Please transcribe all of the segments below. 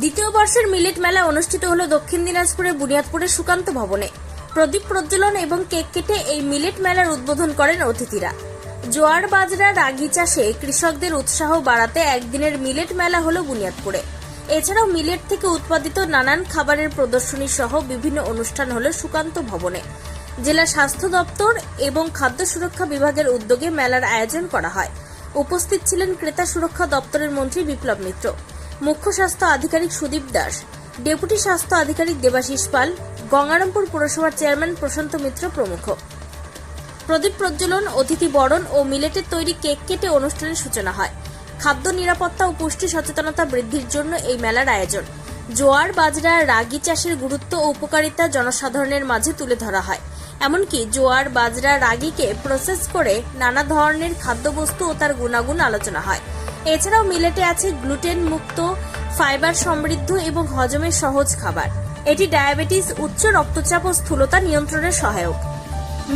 দ্বিতীয় বর্ষের মিলেট মেলা অনুষ্ঠিত হলো দক্ষিণ দিনাজপুরের বুনিয়াদপুরের সুকান্ত ভবনে। প্রদীপ প্রজ্বলন এবং কেক কেটে এই মিলেট মেলার উদ্বোধন করেন অতিথিরা। জোয়ার বাজরা, রাগি চাষে কৃষকদের উৎসাহ বাড়াতে একদিনের মিলেট মেলা হলো বুনিয়াদপুরে। এছাড়াও মিলেট থেকে উৎপাদিত নানান খাবারের প্রদর্শনী সহ বিভিন্ন অনুষ্ঠান হলো সুকান্ত ভবনে। জেলা স্বাস্থ্য দপ্তর এবং খাদ্য সুরক্ষা বিভাগের উদ্যোগে মেলার আয়োজন করা হয়। উপস্থিত ছিলেন ক্রেতা সুরক্ষা দপ্তরের মন্ত্রী বিপ্লব মিত্র। মুখ্য স্বাস্থ্য আধিকারিক সুদীপ দাস, ডেপুটি স্বাস্থ্য আধিকারিক দেবাশিস পাল, গঙ্গারামপুর পুরসভার চেয়ারম্যান প্রশান্ত মিত্র প্রমুখ। প্রদীপ প্রজ্বলন, অতিথি বরণ ও মিলেটের তৈরি কেক কেটে অনুষ্ঠানের সূচনা হয়। খাদ্য নিরাপত্তা ও পুষ্টি সচেতনতা বৃদ্ধির জন্য এই মেলার আয়োজন। জোয়ার, বাজরা, রাগি চাষের গুরুত্ব ও উপকারিতা জনসাধারণের মাঝে তুলে ধরা হয়। এমনকি জোয়ার, বাজরা, রাগিকে প্রসেস করে নানা ধরনের খাদ্যবস্তু ও তার গুণাগুণ আলোচনা হয়। এছাড়াও মিলেটে আছে গ্লুটেন মুক্ত ফাইবার সমৃদ্ধ এবং হজমের সহজ খাবার। এটি ডায়াবেটিস, উচ্চ রক্তচাপ ও স্থূলতা নিয়ন্ত্রণে সহায়ক।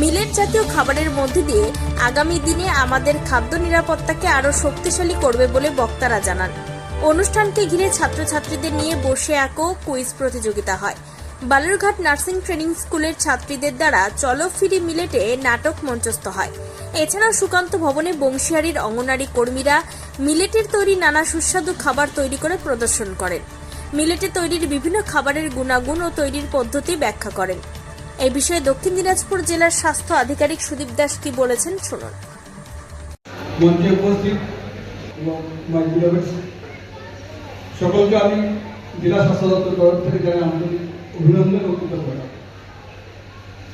মিলেট জাতীয় খাবারের মধ্যে দিয়ে আগামী দিনে আমাদের খাদ্য নিরাপত্তাকে আরও শক্তিশালী করবে বলে বক্তারা জানান। অনুষ্ঠানকে ঘিরে ছাত্রছাত্রীদের নিয়ে বসে আঁকো কুইজ প্রতিযোগিতা হয়। বালুরঘাট নার্সিং ট্রেনিং স্কুলের ছাত্রীদের দ্বারা চলো ফিরি মিলেটে নাটক মঞ্চস্থ হয়। এছাড়াও সুকান্ত ভবনে বংশিয়ারির অঙ্গনারী কর্মীরা মিলেটের তৈরি নানা সুস্বাদু খাবার তৈরি করে প্রদর্শন করেন। মিলেটে তৈরির বিভিন্ন খাবারের গুণাগুণ ও তৈরির পদ্ধতি ব্যাখ্যা করেন। এই বিষয়ে দক্ষিণ দিনাজপুর জেলার স্বাস্থ্য আধিকারিক সুদীপ দাস কি বলেছেন শুনুন। মঞ্চে উপস্থিত সকলকে আমি জেলা স্বাস্থ্য দপ্তর তরফ থেকে জানাই আন্তরিক অভিনন্দন ও কৃতজ্ঞতা।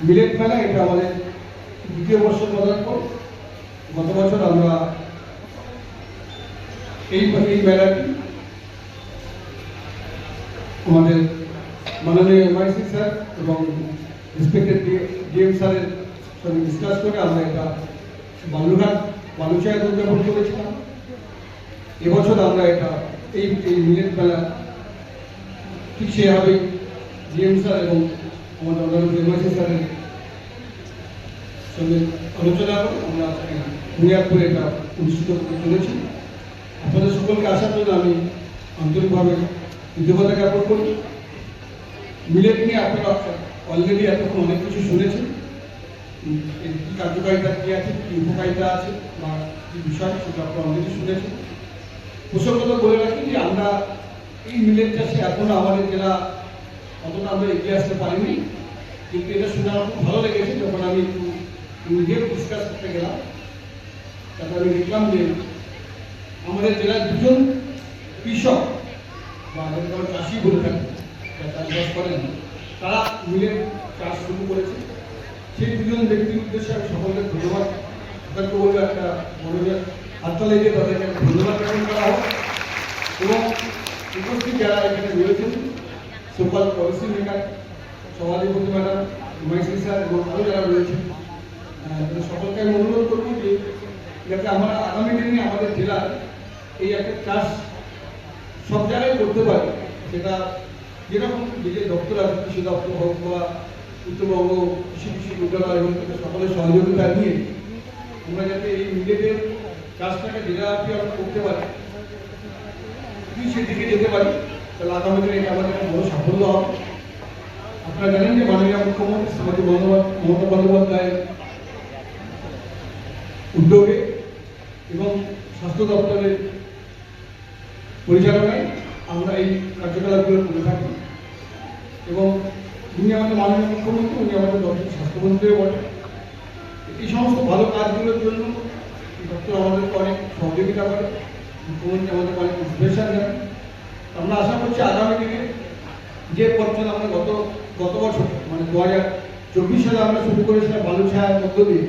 মিলেট মেলা, এটা আমাদের দ্বিতীয় বর্ষ পদার্পণ গত বছর আমরা এই এই মেলাটি আমাদের মাননীয় এমআইসি স্যার এবং রেসপেক্টেড ডিএম স্যারের সঙ্গে ডিসকাস করে আমরা এটা বালুরঘাট বালুচায় উদযাপন করেছিলাম। এবছর আমরা এটা এই এই মিলেট মেলা ঠিক সেভাবে ডিএম স্যার এবং আমাদের অন্যান্য এমআইসি স্যারের সঙ্গে আলোচনা করে আমরা বুনিয়াদপুরে এটা অনুষ্ঠিত করতে চলেছি। আপনাদের সকলকে আসার জন্য আমি আন্তরিকভাবে কৃতজ্ঞতা জ্ঞাপন করি। মিলেট নিয়ে আপনারা অলরেডি এতক্ষণ অনেক কিছু শুনেছেন। এর কি কার্যকারিতা, কি আছে, কি উপকারিতা আছে, বা কি বিষয়, সেটা আপনারা অলরেডি শুনেছেন। প্রসঙ্গত বলে রাখি যে আমরা এই মিলেট চাষে এখনও আমাদের জেলা অতটা আমরা এগিয়ে আসতে পারিনি। কিন্তু এটা শুনে আমার খুব ভালো লেগেছে যখন আমি একটু নিজে ডিসকাস করতে গেলাম। তারপর আমি দেখলাম যে আমাদের জেলার দুজন কৃষক বা আমাদের চাষি বলে থাকি যারা চাষবাস করেন, তারা মিলের চাষ শুরু করেছে। সেই দুজন ব্যক্তির উদ্দেশ্যে আমি সকলকে ধন্যবাদ। তাদেরকে বলব একটা মনোযোগ হাততালি দিয়ে তাদেরকে ধন্যবাদ জ্ঞাপন করা হোক। এবং উপস্থিত যারা এখানে রয়েছেন সুপার পলিসি মেকার, সভাধিপতি ম্যাডাম, এমআইসি স্যার এবং আরও যারা রয়েছেন সকলকে আমি অনুরোধ করব যে, যাতে আমরা আগামী দিনে আমাদের জেলার এই একটা চাষ সব জায়গায় করতে পারি। সেটা যেরকম যে দপ্তর আছে, কৃষি দপ্তর হোক বা উত্তরবঙ্গ কৃষি বিশ্ববিদ্যালয় এবং সকলের সহযোগিতা নিয়ে আমরা যাতে এই মিলেটের চাষটাকে জেলাব্যাপী আমরা করতে পারি সেদিকে যেতে পারি। তাহলে আগামী দিনে এটা আমাদের বড় সাফল্য হবে। আপনারা জানেন যে মাননীয় মুখ্যমন্ত্রী শ্রীমতী মমতা বন্দ্যোপাধ্যায়ের উদ্যোগে এবং স্বাস্থ্য দপ্তরের পরিচালনায় আমরা এই কার্যকলাপগুলো করে থাকি এবং উনি আমাদের মাননীয় মুখ্যমন্ত্রী, উনি আমাদের দপ্তর স্বাস্থ্যমন্ত্রীও বটে। এই সমস্ত ভালো কাজগুলোর জন্য দপ্তর আমাদেরকে অনেক সহযোগিতা করে। মুখ্যমন্ত্রী আমাদেরকে অনেক ইন্সপিরেশন দেন। আমরা আশা করছি আগামী দিনে যে পর্যন্ত আমরা গত গত বছর মানে দু হাজার চব্বিশ সালে আমরা শুরু করেছিলাম বালু ছায়ার মধ্য দিয়ে,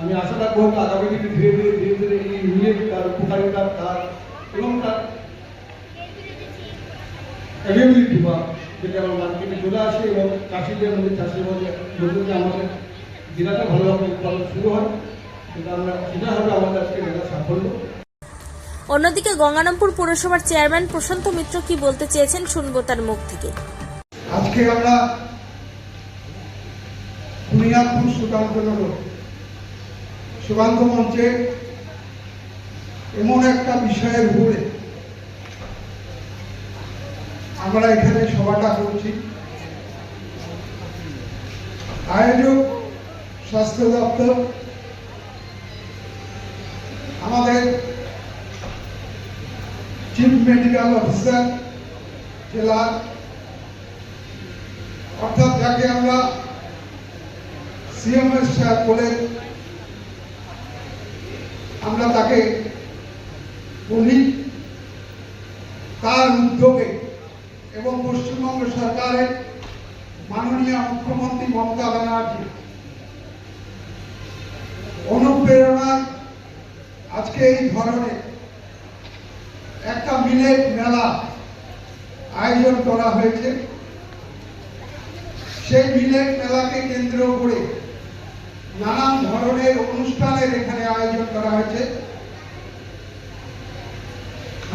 আমি আশা রাখব আগামী দিনে ধীরে ধীরে ধীরে ধীরে এই মিলেট তার উপকারিতা তার এবং তার অ্যাভেবিলিটি বা যেটা আমার মার্কেটে চলে আসে এবং চাষিদের মধ্যে চাষির মধ্যে যে আমাদের জেলাটা ভালোভাবে উৎপাদন শুরু হয়, সেটা আমরা, সেটা হবে আমাদের আজকে জেলার সাফল্য। অন্যদিকে গঙ্গারামপুর পুরসভার চেয়ারম্যান প্রশান্ত মিত্র কি বলতে চেয়েছেন শুনব তার মুখ থেকে। আজকে আমরা বুনিয়াদপুর সুকান্ত নগর সুকান্ত মঞ্চে এমন একটা বিষয়ের উপরে আমরা এখানে সভাটা করছি। আয়োজক, স্বাস্থ্য দপ্তর আমাদের চিফ মেডিকেল অফিসার জেলার অর্থাৎ যাকে আমরা সিএমএস স্যার বলে আমরা তাকে বলি, তার উদ্যোগে এবং পশ্চিমবঙ্গ সরকারের মাননীয় মুখ্যমন্ত্রী মমতা ব্যানার্জি অনুপ্রেরণায় আজকে এই ধরনের মিলেট মেলা আয়োজন করা হয়েছে। সেই মিলেট মেলাকে কেন্দ্র করে নানান ধরনের অনুষ্ঠানের এখানে আয়োজন করা হয়েছে।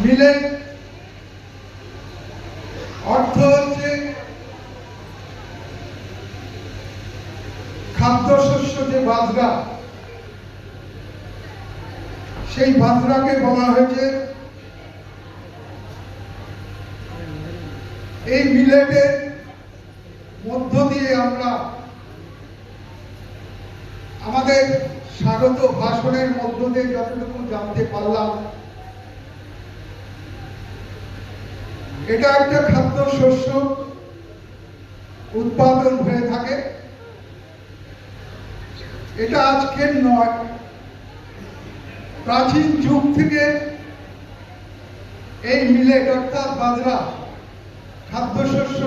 মিলেট অর্থ হচ্ছে খাদ্যশস্য যে বাজরা, সেই বাজরাকে বলা হয়েছে এই মিলেটের মধ্য দিয়ে আমরা আমাদের স্বাগত ভাষণের মধ্য দিয়ে যতটুকু জানতে পারলাম, এটা একটা খাদ্য শস্য উৎপাদন হয়ে থাকে। এটা আজকের নয়, প্রাচীন যুগ থেকে এই মিলেট অর্থাৎ বাজরা খাদ্যশস্য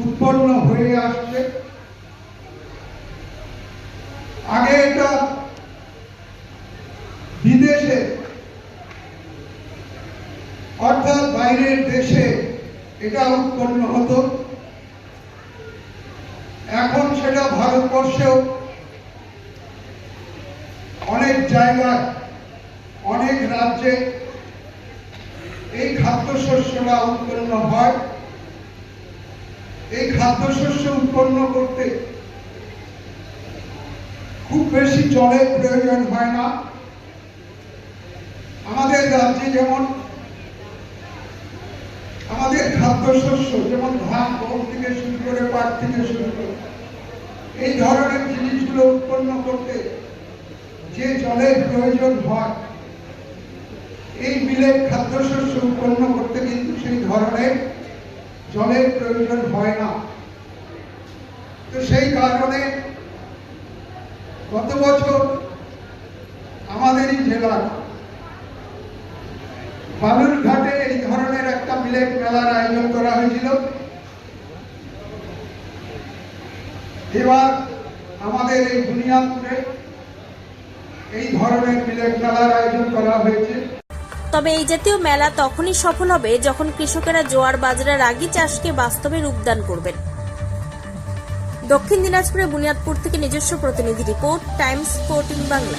উৎপন্ন হয়ে আসছে। আগে এটা বিদেশে, অর্থাৎ বাইরের দেশে এটা উৎপন্ন হতো। এখন সেটা ভারতবর্ষেও অনেক জায়গায় অনেক রাজ্যে এই খাদ্যশস্যটা উৎপন্ন হয়, এই খাদ্যশস্য উৎপন্ন করতে খুব বেশি জলের প্রয়োজন হয় না। আমাদের রাজ্যে যেমন, আমাদের খাদ্যশস্য যেমন ধান গম থেকে শুরু করে পাট থেকে শুরু করে, এই ধরনের জিনিসগুলো উৎপন্ন করতে যে জলের প্রয়োজন হয় এই মিলের খাদ্যশস্য উৎপন্ন করতে কিন্তু সেই ধরনের জলের প্রয়োজন হয় না। তো সেই কারণে গত বছর আমাদেরই জেলার বালুরঘাটে এই ধরনের একটা মিলেট মেলার আয়োজন করা হয়েছিল। এবার আমাদের এই বুনিয়াদপুরে এই ধরনের মিলেট মেলার আয়োজন করা হয়েছে। তবে এই জাতীয় মেলা তখনই সফল হবে যখন কৃষকেরা জোয়ার বাজরা রাগি চাষকে বাস্তবে রূপদান করবেন। দক্ষিণ দিনাজপুরের বুনিয়াদপুর থেকে নিজস্ব প্রতিনিধি রিপোর্ট, টাইমস ফোরটিন বাংলা।